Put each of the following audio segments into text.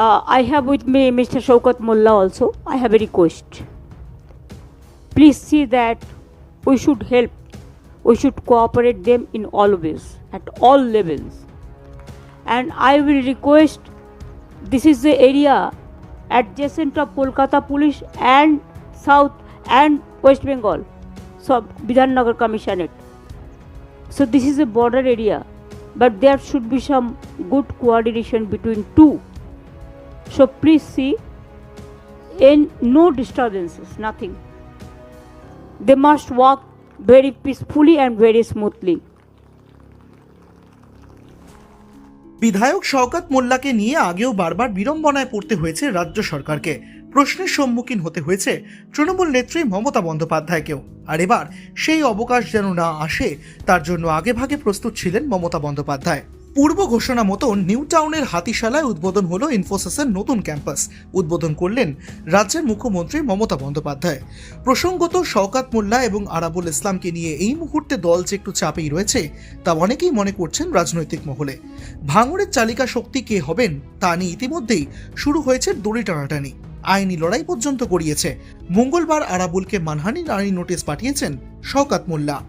Uh, I have with me Mr. Shaukat Mullah also. I have a request. Please see that we should help, we should cooperate them in all ways, at all levels. And I will request this is the area adjacent of Kolkata Police and South and West Bengal, so Bidhannagar Commissionerate. So this is a border area, but there should be some good coordination between two. So please see, in no disturbances, nothing. They must walk very peacefully and very smoothly. বিধায়ক শওকত মোল্লাকে নিয়ে আগেও বারবার বিড়ম্বনায় পড়তে হয়েছে রাজ্য সরকারকে প্রশ্নের সম্মুখীন হতে হয়েছে তৃণমূল নেত্রী মমতা বন্দ্যোপাধ্যায়কেও আর এবার সেই অবকাশ যেন না আসে তার জন্য আগেভাগে প্রস্তুত ছিলেন মমতা বন্দ্যোপাধ্যায় পূর্ব ঘোষণা মতো নিউ টাউনের হাতিশালায় উদ্বোধন হলো ইনফোসিসের নতুন ক্যাম্পাস। উদ্বোধন করলেন রাজ্যের মুখ্যমন্ত্রী মমতা বন্দ্যোপাধ্যায়। প্রসঙ্গত শওকাত মোল্লা এবং আরাবুল ইসলামকে নিয়ে এই মুহূর্তে দল যে একটু চাপেই রয়েছে, তা অনেকেই মনে করছেন রাজনৈতিক মহলে। ভাঙড়ের চালিকা শক্তি কে হবেন, তা নিয়ে ইতিমধ্যেই শুরু হয়েছে দড়ি টানাটানি। আইনি লড়াই পর্যন্ত গড়িয়েছে। মঙ্গলবার আরাবুলকে মানহানি নারী নোটিশ পাঠিয়েছেন শওকাত মোল্লা।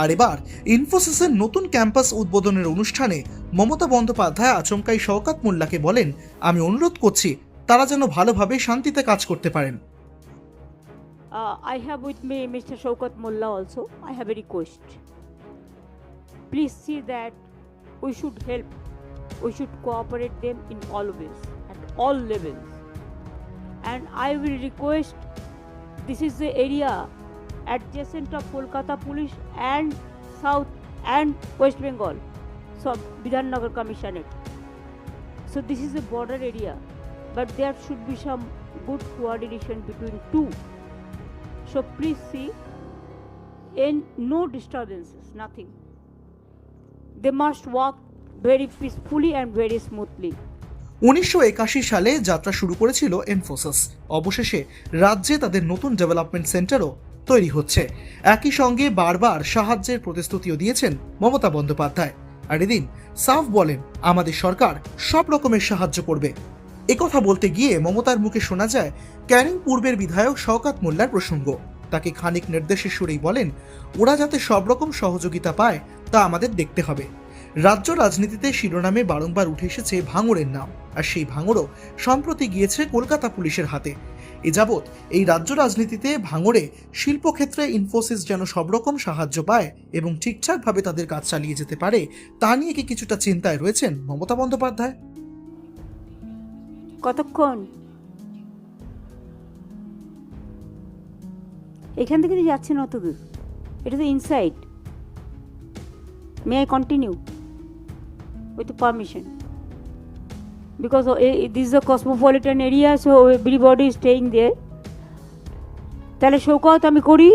আর এবার ইনফোসিসের নতুন ক্যাম্পাস উদ্বোধনের অনুষ্ঠানে মমতা বন্দ্যোপাধ্যায় আচমকাই শওকাত মোল্লাকে বলেন, আমি অনুরোধ করছি, তারা যেন ভালোভাবে শান্তিতে কাজ করতে পারেন। I have with me mister Shaukat Molla also I have request please see that we should help we should cooperate them in all ways at all levels and I request this is the area adjacent of Kolkata police and south and west Bengal, সব বিধাননগর কমিশনের so this is a border area but there should be some good coordination between two so please see and no disturbances nothing they must walk very peacefully and very smoothly উনিশশো একাশি সালে যাত্রা শুরু করেছিল এনফোসিস অবশেষে রাজ্যে তাদের নতুন ডেভেলপমেন্ট সেন্টারও তৈরি হচ্ছে। একই সঙ্গে বারবার সাহায্যের প্রতিশ্রুতিও দিয়েছেন মমতা বন্দ্যোপাধ্যায়। আর এদিন সাফ বলেন, আমাদের সরকার সব রকমের সাহায্য করবে। একথা বলতে গিয়ে মমতার মুখে শোনা যায় ক্যানিং পূর্বের বিধায়ক শওকাত মোল্লার প্রসঙ্গ। তাকে খানিক নির্দেশের সুরেই বলেন, ওরা যাতে সব রকম সহযোগিতা পায়, তা আমাদের দেখতে হবে। রাজ্য রাজনীতিতে শিরোনামে বারংবার উঠে এসেছে ভাঙড়ের নাম। আর সেই ভাঙড়ও সম্প্রতি গিয়েছে কলকাতা পুলিশের হাতে। এ যাবৎ এই রাজ্য রাজনীতিতে ভাঙড়ে শিল্পক্ষেত্রে ইনফোসিস যেন সব রকম সাহায্য পায় এবং ঠিকঠাকভাবে তাদের কাজ চালিয়ে যেতে পারে, তা নিয়ে কি কিছুটা চিন্তায় রয়েছেন মমতা বন্দ্যোপাধ্যায়? কতক্ষণ? এখান থেকে তো যাচ্ছে না অতদূর, এটা তো inside may I continue with permission because is a cosmopolitan area, so everybody is staying there. তাহলে শৌকত আমি করি,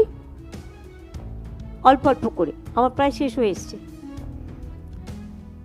অল্প অল্প করে। আমার প্রায় শেষ হয়ে এসছে।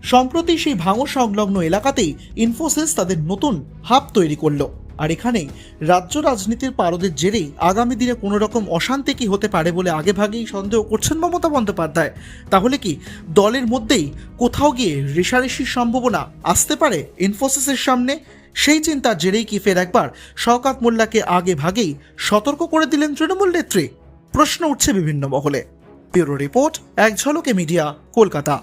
সম্প্রতি সেই ভাঙর সংলগ্ন এলাকাতেই ইনফোসিস তাদের নতুন হাব তৈরি করল। আর এখানেই রাজ্য রাজনীতির পারদের জেরেই আগামী দিনে কোনো রকম অশান্তি কি হতে পারে বলে আগেভাগেই সন্দেহ করছেন মমতা বন্দ্যোপাধ্যায়। তাহলে কি দলের মধ্যেই কোথাও গিয়ে রেশারেশির সম্ভাবনা আসতে পারে ইনফোসিসের সামনে? সেই চিন্তার জেরেই কি ফের একবার শওকাত মোল্লাকে আগে ভাগেই সতর্ক করে দিলেন তৃণমূল নেত্রী? প্রশ্ন উঠছে বিভিন্ন মহলে। ব্যুরো রিপোর্ট, এক ঝলকে মিডিয়া, কলকাতা।